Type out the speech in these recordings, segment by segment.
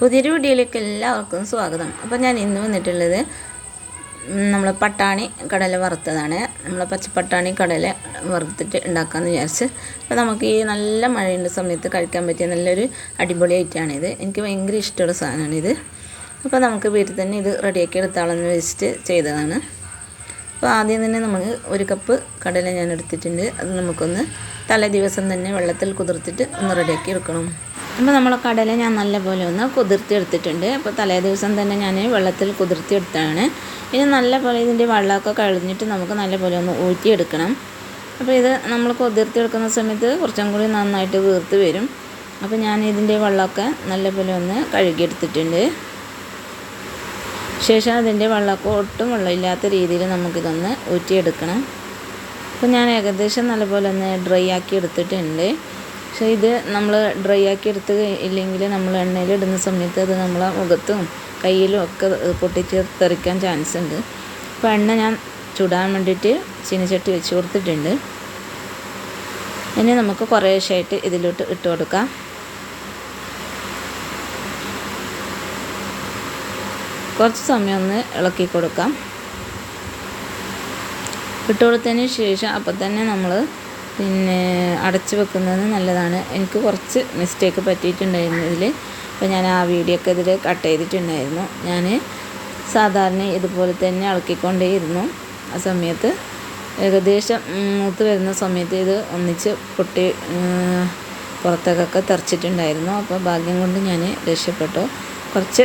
പുതിയൊരു വീഡിയോയിലേക്ക് എല്ലാവർക്കും സ്വാഗതം. അപ്പോൾ ഞാൻ ഇന്ന് വന്നിട്ടുള്ളത് നമ്മൾ പട്ടാണി കടല വറുത്തതാണ്. നമ്മൾ പച്ചപ്പട്ടാണി കടല വറുത്തിട്ട് ഉണ്ടാക്കാമെന്ന് വിചാരിച്ച്. അപ്പോൾ നമുക്ക് ഈ നല്ല മഴയുടെ സമയത്ത് കഴിക്കാൻ പറ്റിയ നല്ലൊരു അടിപൊളി ഐറ്റമാണിത്. എനിക്ക് ഭയങ്കര ഇഷ്ടമുള്ള സാധനമാണിത്. അപ്പോൾ നമുക്ക് വീട്ടിൽ തന്നെ ഇത് റെഡിയാക്കി എടുത്താളെന്ന് വെച്ചിട്ട് ചെയ്തതാണ്. അപ്പോൾ ആദ്യം തന്നെ നമുക്ക് ഒരു കപ്പ് കടല ഞാൻ എടുത്തിട്ടുണ്ട്. അത് നമുക്കൊന്ന് തലേ ദിവസം തന്നെ വെള്ളത്തിൽ കുതിർത്തിട്ട് ഒന്ന് റെഡിയാക്കി എടുക്കണം. അപ്പോൾ നമ്മൾ കടല ഞാൻ നല്ലപോലെ ഒന്ന് കുതിർത്തി എടുത്തിട്ടുണ്ട്. അപ്പോൾ തലേ ദിവസം തന്നെ ഞാൻ വെള്ളത്തിൽ കുതിർത്തി എടുത്താണ്. ഇനി നല്ലപോലെ ഇതിന്റെ വെള്ളമൊക്കെ കഴിഞ്ഞിട്ട് നമുക്ക് നല്ലപോലെ ഒന്ന് ഊറ്റിയെടുക്കണം. അപ്പോൾ ഇത് നമ്മൾ കുതിർത്തി എടുക്കുന്ന സമയത്ത് കുറച്ചും കൂടി നന്നായിട്ട് വീർത്ത് വരും. അപ്പോൾ ഞാൻ ഇതിന്റെ വെള്ളമൊക്കെ നല്ലപോലെ ഒന്ന് കഴുകിയെടുത്തിട്ടുണ്ട്. ശേഷം അതിന്റെ വെള്ളമൊക്കെ ഒട്ടും വെള്ളമില്ലാത്ത രീതിയിൽ നമുക്കിതൊന്ന് ഊറ്റിയെടുക്കണം. അപ്പോൾ ഞാൻ ഏകദേശം നല്ലപോലെ ഒന്ന് ഡ്രൈ ആക്കി എടുത്തിട്ടുണ്ട്. പക്ഷേ ഇത് നമ്മൾ ഡ്രൈ ആക്കി എടുത്ത് ഇല്ലെങ്കിൽ നമ്മൾ എണ്ണയിൽ ഇടുന്ന സമയത്ത് അത് നമ്മളെ മുഖത്തും കയ്യിലും ഒക്കെ പൊട്ടിച്ച് തെറിക്കാൻ ചാൻസ് ഉണ്ട്. അപ്പോൾ എണ്ണ ഞാൻ ചുടാൻ വേണ്ടിയിട്ട് ചീനച്ചട്ടി വെച്ച് കൊടുത്തിട്ടുണ്ട്. ഇനി നമുക്ക് കുറേശ്ശായിട്ട് ഇതിലോട്ട് ഇട്ട് കൊടുക്കാം. കുറച്ച് സമയം ഒന്ന് ഇളക്കി കൊടുക്കാം. ഇട്ട് കൊടുത്തതിന് ശേഷം അപ്പം തന്നെ നമ്മൾ പിന്നെ അടച്ച് വെക്കുന്നത് നല്ലതാണ്. എനിക്ക് കുറച്ച് മിസ്റ്റേക്ക് പറ്റിയിട്ടുണ്ടായിരുന്നു ഇതിൽ അപ്പോൾ ഞാൻ ആ വീഡിയോ ഒക്കെ ഇതിൽ കട്ട് ചെയ്തിട്ടുണ്ടായിരുന്നു. ഞാൻ സാധാരണ ഇതുപോലെ തന്നെ ഇളക്കിക്കൊണ്ടേയിരുന്നു. ആ സമയത്ത് ഏകദേശം മൂത്ത് വരുന്ന സമയത്ത് ഇത് ഒന്നിച്ച് പൊട്ടി പുറത്തേക്കൊക്കെ തെറിച്ചിട്ടുണ്ടായിരുന്നു. അപ്പോൾ ഭാഗ്യം കൊണ്ട് ഞാൻ രക്ഷപ്പെട്ടു. കുറച്ച്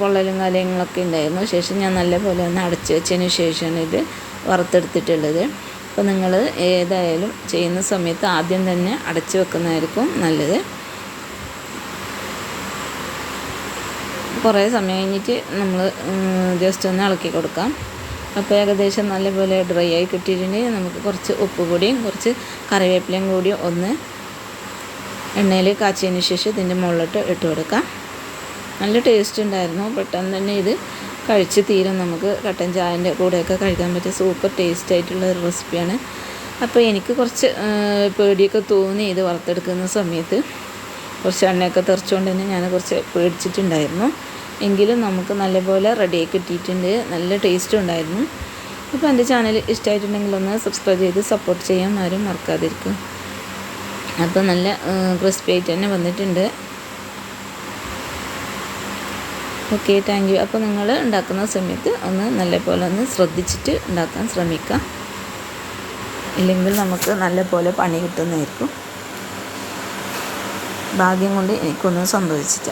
പൊള്ളലും കാര്യങ്ങളൊക്കെ ഉണ്ടായിരുന്നു. ശേഷം ഞാൻ നല്ലപോലെ ഒന്ന് അടച്ച് വെച്ചതിന് ശേഷമാണ് ഇത് വറുത്തെടുത്തിട്ടുള്ളത്. അപ്പോൾ നിങ്ങൾ ഏതായാലും ചെയ്യുന്ന സമയത്ത് ആദ്യം തന്നെ അടച്ചു വെക്കുന്നതായിരിക്കും നല്ലത്. കുറേ സമയം കഴിഞ്ഞിട്ട് നമ്മൾ ജസ്റ്റ് ഒന്ന് ഇളക്കി കൊടുക്കാം. അപ്പോൾ ഏകദേശം നല്ലപോലെ ഡ്രൈ ആയി കിട്ടിയിട്ടുണ്ടെങ്കിൽ നമുക്ക് കുറച്ച് ഉപ്പ് കൂടിയും കുറച്ച് കറിവേപ്പിലയും കൂടി ഒന്ന് എണ്ണയിൽ കാച്ചിയതിന് ശേഷം ഇതിന്റെ മുകളിലോട്ട് ഇട്ട് കൊടുക്കാം. നല്ല ടേസ്റ്റ് ഉണ്ടായിരുന്നു. പെട്ടെന്ന് തന്നെ ഇത് കഴിച്ച് തീരും നമുക്ക് കട്ടൻ ചായന്റെ കൂടെയൊക്കെ കഴിക്കാൻ പറ്റിയ സൂപ്പർ ടേസ്റ്റ് ആയിട്ടുള്ള ഒരു റെസിപ്പിയാണ് അപ്പോൾ എനിക്ക് കുറച്ച് പേടിയൊക്കെ തോന്നി ഇത് വറുത്തെടുക്കുന്ന സമയത്ത്. കുറച്ച് എണ്ണയൊക്കെ തെറിച്ചുകൊണ്ട് തന്നെ ഞാൻ കുറച്ച് പേടിച്ചിട്ടുണ്ടായിരുന്നു. എങ്കിലും നമുക്ക് നല്ലപോലെ റെഡിയായി കിട്ടിയിട്ടുണ്ട്. നല്ല ടേസ്റ്റും ഉണ്ടായിരുന്നു. അപ്പോൾ എന്റെ ചാനൽ ഇഷ്ടമായിട്ടുണ്ടെങ്കിൽ ഒന്ന് സബ്സ്ക്രൈബ് ചെയ്ത് സപ്പോർട്ട് ചെയ്യാൻ ആരും മറക്കാതിരിക്കും അപ്പോൾ നല്ല ക്രിസ്പി ആയിട്ട് തന്നെ വന്നിട്ടുണ്ട്. ഓക്കെ താങ്ക് യു അപ്പോൾ നിങ്ങൾ ഉണ്ടാക്കുന്ന സമയത്ത് ഒന്ന് നല്ലപോലെ ഒന്ന് ശ്രദ്ധിച്ചിട്ട് ഉണ്ടാക്കാൻ ശ്രമിക്കുക. ഇല്ലെങ്കിൽ നമുക്ക് നല്ലപോലെ പണി കിട്ടുന്നതായിരിക്കും. ഭാഗ്യം കൊണ്ട് എനിക്കൊന്നും സംഭവിച്ചില്ല